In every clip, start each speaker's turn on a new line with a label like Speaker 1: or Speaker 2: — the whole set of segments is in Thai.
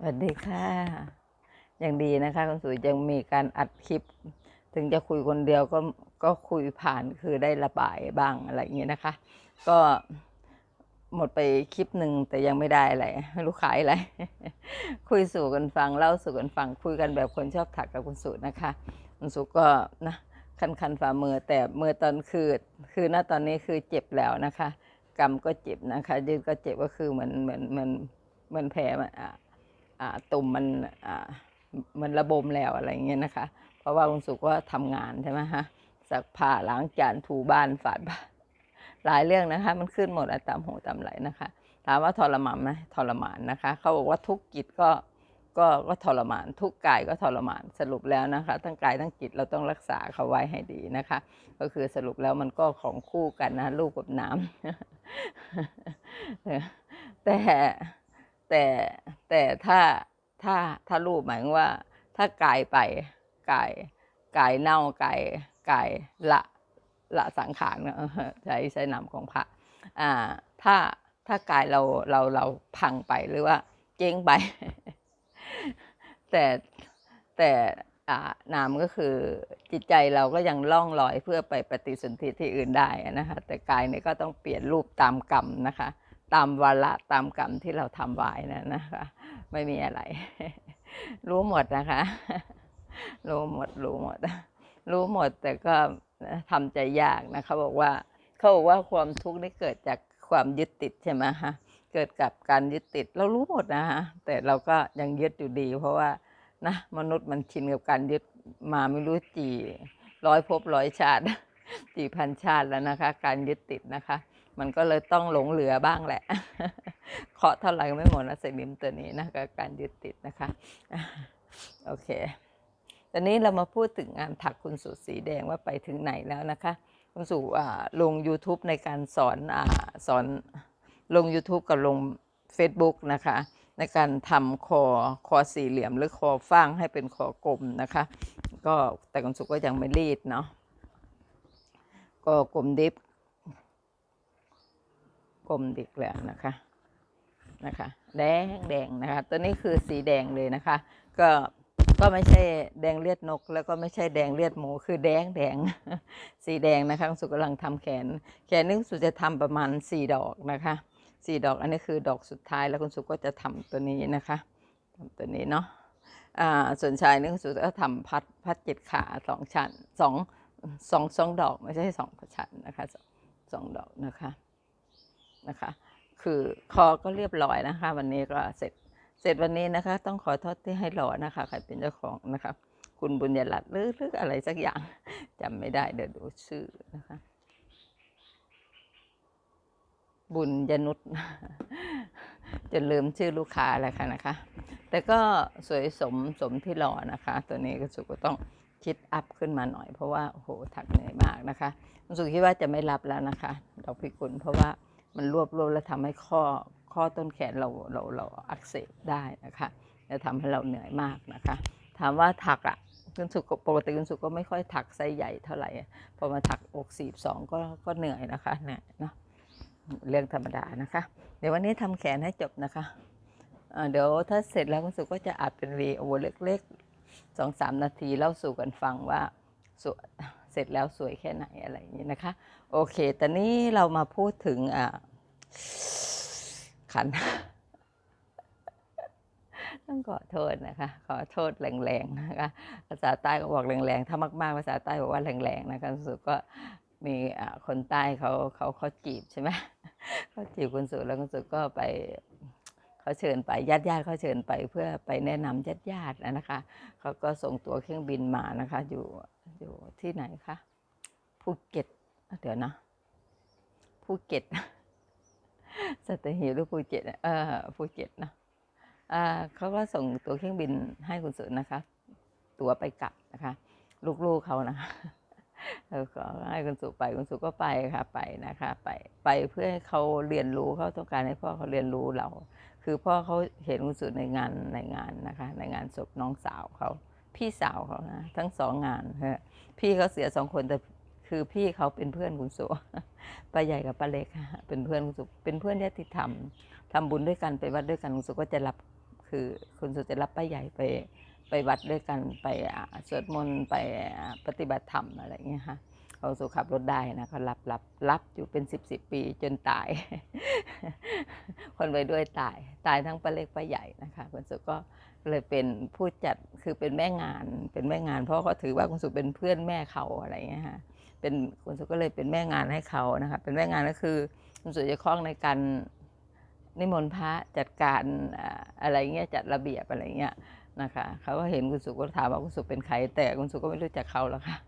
Speaker 1: สวัสดีค่ะยังดีนะคะคุณสุยังมีการอัดคลิป ถึงจะคุยคนเดียวก็ก็คุยผ่านคือได้ระบายบ้างอะไรอย่างเงี้ยนะคะ ก็หมดไปคลิปหนึ่งแต่ยังไม่ได้อะไรไม่รู้ขายอะไร คุยสู่กันฟังเล่าสู่กันฟังคุยกันแบบคนชอบถักกับคุณสุนะคะคุณสุก็นะคันคันฝ่ามือแต่มือตอนคือคือณตอนนี้คือเจ็บแล้วนะคะกำก็เจ็บนะคะยืดก็เจ็บก็คือเหมือนเหมือนเหมือนเหมือนแผลมันอ่าอ่า ตุ่มมันมันระบมแล้วอะไรอย่างเงี้ยนะคะ เพราะว่าคุณสุก็ทำงานใช่ไหมฮะซักผ้าล้างจานถูบ้านฝาดบ้านหลายเรื่องนะคะ มันขึ้นหมดอตามหูตามไหลนะคะ ถามว่าทรมานไหมทรมานนะคะ เขาบอกว่าทุกกิจก็ก็ก็ทรมาน ทุกกายก็ทรมานสรุปแล้วนะคะ ทั้งกายทั้งจิตเราต้องรักษาเขาไว้ให้ดีนะคะ ก็คือสรุปแล้วมันก็ของคู่กันนะลูกกับน้ำแต่ แต่แต่ถ้าถ้าถ้ารูปหมายว่า ถ้ากายไปกายกายเน่ากายกายละละสังขารใช้ใช้นามของพระอ่าถ้าถ้ากายเราเราเราพังไปหรือว่า เจ๊งไป แต่แต่อ่านามก็คือจิตใจเราก็ยังล่องลอยเพื่อไปปฏิสนธิที่อื่นได้นะคะแต่กายเนี่ยก็ต้องเปลี่ยนรูปตามกรรมนะคะ ตามวาระตามกรรมที่เราทำไว้นะนะคะ ไม่มีอะไร รู้หมดนะคะ รู้หมด รู้หมด รู้หมดแต่ก็ทำใจยากนะเขาบอกว่าเขาบอกว่าความทุกข์นี่เกิดจากความยึดติดใช่ไหมฮะเกิดกับการยึดติดเรารู้หมดนะฮะแต่เราก็ยังยึดอยู่ดี เพราะว่านะมนุษย์มันชินกับการยึดมาไม่รู้จีร้อยภพร้อยชาติจีพันชาติแล้วนะคะ การยึดติดนะคะ มันก็เลยต้องหลงเหลือบ้างแหละเคาะเท่าไหร่ก็ไม่หมดนะเซนิมตัวนี้นะกับการยึดติดนะคะโอเคตอนนี้เรามาพูดถึงงานถักคุณสุสีแดงว่าไปถึงไหนแล้วนะคะคุณสุลง YouTube ในการสอนอสอนลง YouTube กับลง Facebook นะคะ ในการทำคอคอสี่เหลี่ยมหรือคอฟ้างให้เป็นคอกลมนะคะ ก็แต่คุณสุก็ยังไม่รีดเนาะก็กลมดิบ กลมดิกแล้วนะคะนะคะ แดงแดงนะคะ ตัวนี้คือสีแดงเลยนะคะ ก็ก็ไม่ใช่แดงเลือดนก แล้วก็ไม่ใช่แดงเลือดหมูคือแดงแดงสีแดงนะคะสุกำลังทำแขน แขนนี้คุณสุจะทำประมาณสี่ดอกนะคะสี่ดอกอันนี้คือดอกสุดท้ายแล้วคุณสุก็จะทำตัวนี้นะคะทำตัวนี้เนาะอ่าส่วนชายนี่คุณสุก็ทำพัดพัดเจ็ดขาสองชั้นสองสองสองดอกไม่ใช่สองชั้นนะคะสองดอกนะคะ นะคะ คือคอก็เรียบร้อยนะคะ วันนี้ก็เสร็จเสร็จวันนี้นะคะ ต้องขอโทษที่ให้รอนะคะ ใครเป็นเจ้าของนะคะ คุณบุญยรัตน์หรือหรืออะไรสักอย่างจำไม่ได้เดี๋ยวดูชื่อนะคะ บุญยนุษจนลืมชื่อลูกค้าแล้วค่ะนะคะ แต่ก็สวยสมสมที่รอนะคะ ตัวนี้ก็สุก็ต้องคิดอัพขึ้นมาหน่อยเพราะว่าโอ้โหถักเหนื่อยมากนะคะสุคิดว่าจะไม่รับแล้วนะคะดอกพิกุลเพราะว่า มันรวบรวมแล้วทำให้ข้อข้อต้นแขนเราเราเราอักเสบได้นะคะจะทำให้เราเหนื่อยมากนะคะ ถามว่าถักอะคุณสุกปกติคุณสุก็ไม่ค่อยถักไซส์ใหญ่เท่าไหร่พอมาถักอกสี่สองก็ก็เหนื่อยนะคะเหนื่อยเนาะเรื่องธรรมดานะคะ เดี๋ยววันนี้ทำแขนให้จบนะคะเดี๋ยวถ้าเสร็จแล้วคุณสุก็จะอัดเป็นวีโอเล็กๆสองสามนาทีเล่าสู่กันฟังว่าสวยเส ร็จแล้วสวยแค่ไหนอะไรอย่างนี้นะคะ โอเค ตอนนี้เรามาพูดถึงอ่าขัน ต้องขอโทษนะคะ ขอโทษแรงๆนะคะ ภาษาใต้ก็บอกแรงๆ ถ้ามากๆ ภาษาใต้บอกว่าแรงๆนะคะคุณสุก็มีอ่าคนใต้เขาเขาเขาจีบใช่ไหมเขาจีบคุณสุแล้วคุณสุก็ไปเขาเชิญไปญาติญาติๆเขาเชิญไปเพื่อไปแนะนำญาติญาติๆนะคะเขาก็ส่งตัวเครื่องบินมานะคะ อยู่ อยู่ที่ไหนคะภูเก็ตเดี๋ยวนะภูเก็ตสัตหีบหรือภูเก็ตเออภูเก็ตนะเขาก็ส่งตัวเครื่องบินให้คุณสุนะคะ ตั๋วไปกลับนะคะ ลูกๆเขานะคะเขอให้คุณสุไปคุณสุก็ไปค่ะไปนะคะไปไปเพื่อให้เขาเรียนรู้เขาต้องการให้พ่อเขาเรียนรู้เรา คือพ่อเขาเห็นคุณสุในงานในงานนะคะ ในงานศพน้องสาวเขา พี่สาวเขานะทั้งสองงานฮะพี่เขาเสียสองคนแต่คือพี่เขาเป็นเพื่อนคุณสุป้าใหญ่กับป้าเล็กค่ะเป็นเพื่อนคุณสุเป็นเพื่อนญาติธรรมทำบุญด้วยกันไปวัดด้วยกันคุณสุก็จะรับคือคุณสุจะรับป้าใหญ่ไปไปวัดด้วยกันไปอ่าสวดมนต์ไปปฏิบัติธรรมอะไรอย่างเงี้ยค่ะเขาสุขับรถได้นะเขารับรับรับอยู่เป็นสิบสิบปีจนตาย คนไปด้วยตาย ตายทั้งป้าเล็กป้าใหญ่นะคะคุณสุก็ เลยเป็นผู้จัดคือเป็นแม่งานเป็นแม่งาน เพราะเขาถือว่าคุณสุเป็นเพื่อนแม่เขาอะไรเงี้ยค่ะเป็นคุณสุก็เลยเป็นแม่งานให้เขานะคะเป็นแม่งานก็คือคุณสุจะคล้องในการนิมนต์พระจัดการอะไรเงี้ยจัดระเบียบอะไรเงี้ยนะคะเขาก็เห็นคุณสุก็ถามว่าคุณสุเป็นใครแต่คุณสุก็ไม่รู้จักเขาหรอกค่ะ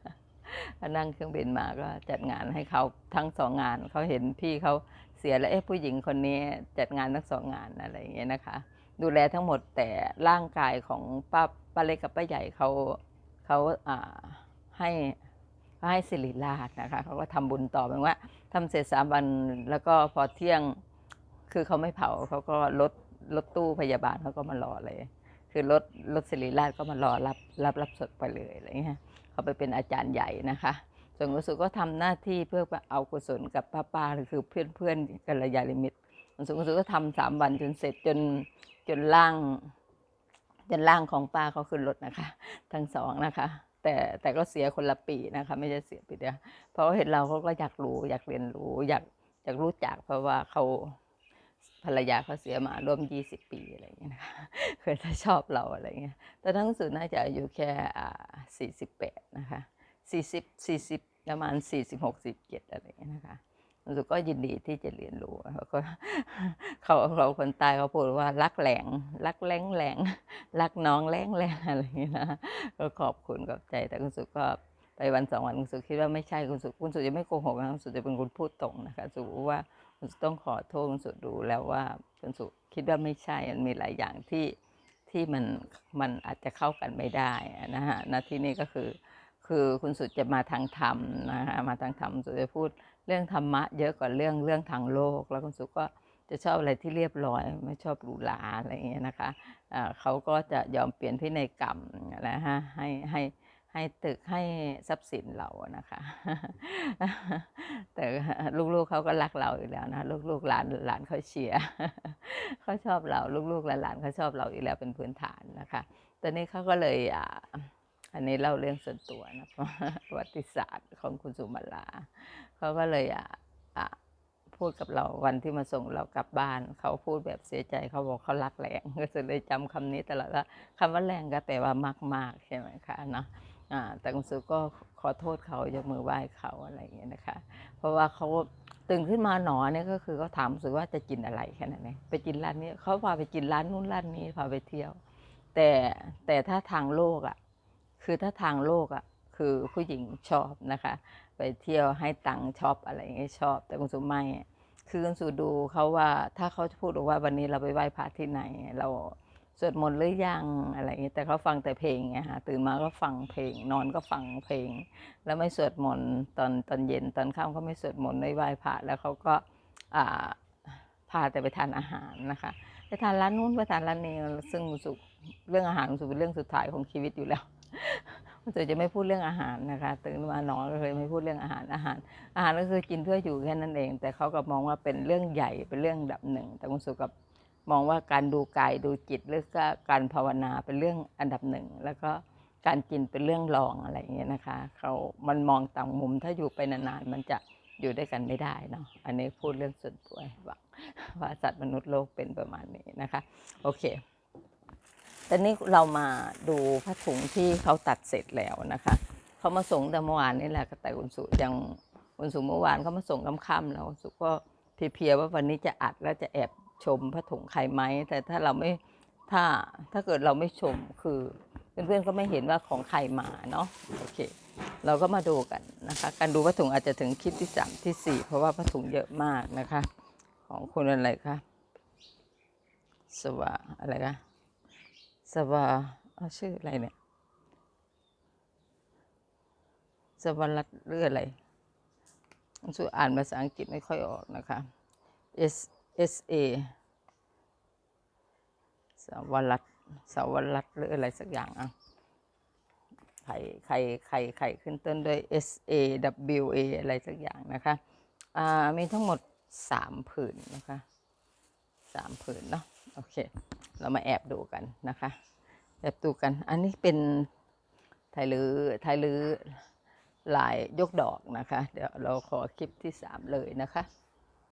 Speaker 1: นั่งเครื่องบินมาก็จัดงานให้เขาทั้งสองงานเขาเห็นพี่เขาเสียแล้วเอ๊ะผู้หญิงคนนี้จัดงานทั้งสองงานอะไรอย่างเงี้ยนะคะ ดูแลทั้งหมดแต่ร่างกายของป้าป้าเล็กกับป้าใหญ่เขาเขาให้ให้สิริราชนะคะเขาก็ทำบุญต่อหมายว่าทำเสร็จสามวันแล้วก็พอเที่ยงคือเขาไม่เผาเขาก็รถรถตู้พยาบาลเขาก็มารอเลย คือรถรถสิริราชก็มารอรับรับรับศพไปเลยอะไรเงี้ยเขาไปเป็นอาจารย์ใหญ่นะคะส่วนกุศลก็ทำหน้าที่เพื่อเอากุศลกับป้าป้าหรือคือเพื่อนเพื่อนกัลยาณมิตรส่วนกุศลก็ทำสามวันจนเสร็จจน จนร่าง จนร่างของป้าเขาขึ้นรถนะคะ ทั้งสองนะคะ แต่แต่ก็เสียคนละปีนะคะ ไม่ใช่เสียปีเดียวเพราะเห็นเราเขาก็อยากรู้ อยากเรียนรู้ อยากอยากรู้จักเพราะว่าเขาภรรยาเขาเสียมาร่วมยี่สิบปีอะไรอย่างเงี้ยนะคะเคยถ้าชอบเราอะไรเงี้ย แต่ทั้งสุดน่าจะอายุแค่สี่สิบแปดนะคะสี่สิบสี่สิบประมาณสี่สิบหกสิบเจ็ดอะไรอย่างเงี้ยนะคะ สึกก็ยินดีที่จะเรียนรู้เขาก็เขาเขาคนตายเขาพูดว่ารักแหลง รักแรงแหลงรักน้องแรงแรงอะไรอย่างเงี้นะก็ขอบคุณขอบใจแต่คุณสุก็ไปวันสองวันคุณสุคิดว่าไม่ใช่คุณสุคุณสุจะไม่โกหกนะคุณสุจะเป็นคนพูดตรงนะคะสุว่าคุณสุต้องขอโทษคุณสุดูแล้วว่าคุณสุคิดว่าไม่ใช่มันมีหลายอย่างที่ที่มันมันอาจจะเข้ากันไม่ได้นะฮะณที่นี่ก็คือคือคุณสุดจะมาทางธรรมนะฮะมาทางธรรมสุดจะพูด เรื่องธรรมะเยอะกว่าเรื่องเรื่องทางโลก แล้วคุณสุก็จะชอบอะไรที่เรียบร้อย ไม่ชอบหรูหราอะไรอย่างเงี้ยนะคะอ่าเขาก็จะยอมเปลี่ยนพินัยกรรมนะฮะให้ให้ให้ตึกให้ทรัพย์สินเรานะคะ แต่ลูกๆเขาก็รักเราอยู่แล้วนะ ลูกๆหลานหลานเขาเชียร์เขาชอบเรา ลูกๆหลานๆเขาชอบเราอยู่แล้วเป็นพื้นฐานนะคะ ตอนนี้เขาก็เลยอ่า อันนี้เล่าเรื่องส่วนตัวนะประวัติศาสตร์ของคุณสุมาลาเขาก็เลยอะอะพูดกับเราวันที่มาส่งเรากลับบ้าน เขาพูดแบบเสียใจเขาบอกเขารักแรงก็เลยจำคำนี้ตลอดว่าคำว่าแรงก็แปลว่ามากๆใช่ไหมคะเนาะอ่าแต่คุณสุก็ขอโทษเขายกมือไหว้เขาอะไรอย่างเงี้ยนะคะ เพราะว่าเขาตื่นขึ้นมาหนอเนี่ยก็คือเขาถามสึกว่าจะกินอะไรแค่นั้นเองไปกินร้านนี้เขาพาไปกินร้านนู้นร้านนี้พาไปเที่ยว แต่แต่ถ้าทางโลกอะ คือถ้าทางโลกอะคือผู้หญิงชอบนะคะ ไปเที่ยวให้ตังค์ชอบอะไรอย่างเงี้ยชอบ แต่คุณสุไม่คือคุณสุดูเขาว่าถ้าเขาพูดว่าวันนี้เราไปไหว้พระที่ไหน เราสวดมนต์หรือยังอะไรอย่างเงี้ยแต่เขาฟังแต่เพลงไงฮะตื่นมาก็ฟังเพลง นอนก็ฟังเพลง แล้วไม่สวดมนต์ตอนตอนเย็นตอนค่ำเขาไม่สวดมนต์ไม่ไหว้พระแล้วเขาก็อ่าพาแต่ไปทานอาหารนะคะไปทานร้านนู้นไปทานร้านนี้ซึ่งสุเรื่องอาหารสุเป็นเรื่องสุดท้ายของชีวิตอยู่แล้ว รู้สึกจะไม่พูดเรื่องอาหารนะคะ ตื่นมานอนก็เลยไม่พูดเรื่องอาหารอาหาร อาหารก็คือกินเพื่ออยู่แค่นั้นเอง แต่เขาก็มองว่าเป็นเรื่องใหญ่เป็นเรื่องดับหนึ่ง แต่คุณสุกับมองว่าการดูกายดูจิตหรือก็การภาวนาเป็นเรื่องอันดับหนึ่งแล้วก็การกินเป็นเรื่องรองอะไรอย่างเงี้ยนะคะเขามันมองต่างมุมถ้าอยู่ไปนานๆมันจะอยู่ด้วยกันไม่ได้เนาะอันนี้พูดเรื่องส่วนตัวว่าสัตว์มนุษย์โลกเป็นประมาณนี้นะคะ โอเค ตอนนี้เรามาดูผ้าถุงที่เขาตัดเสร็จแล้วนะคะเขามาส่งแต่เมื่อวานนี่แหละแต่คุณสุยังคุณสุเมื่อวานเขามาส่งค่ำๆแล้วสุก็เพียๆว่าวันนี้จะอัดแล้วจะแอบชมผ้าถุงใครไหมแต่ถ้าเราไม่ถ้าถ้าเกิดเราไม่ชมคือเพื่อนๆก็ไม่เห็นว่าของใครมาเนาะโอเค เราก็มาดูกันนะคะ การดูผ้าถุงอาจจะถึงคลิปที่สามที่สี่เพราะว่าผ้าถุงเยอะมากนะคะ ของคุณอะไรคะสวาอะไรคะ สวาเอาชื่ออะไรเนี่ยสวรัตน์หรืออะไรชื่ออ่านภาษาอังกฤษไม่ค่อยออกนะคะ S S A สวรัตสวรัตหรืออะไรสักอย่างอะไข่ไข่ไข่ไข่ขึ้นต้นด้วย S A W A อะไรสักอย่างนะคะอ่ามีทั้งหมดสามผืนนะคะสามผืนเนาะ โอเค เรามาแอบดูกันนะคะ แอบดูกัน อันนี้เป็นไทยลือไทยลือลายยกดอกนะคะ เดี๋ยวเราขอคลิปที่สามเลยนะคะ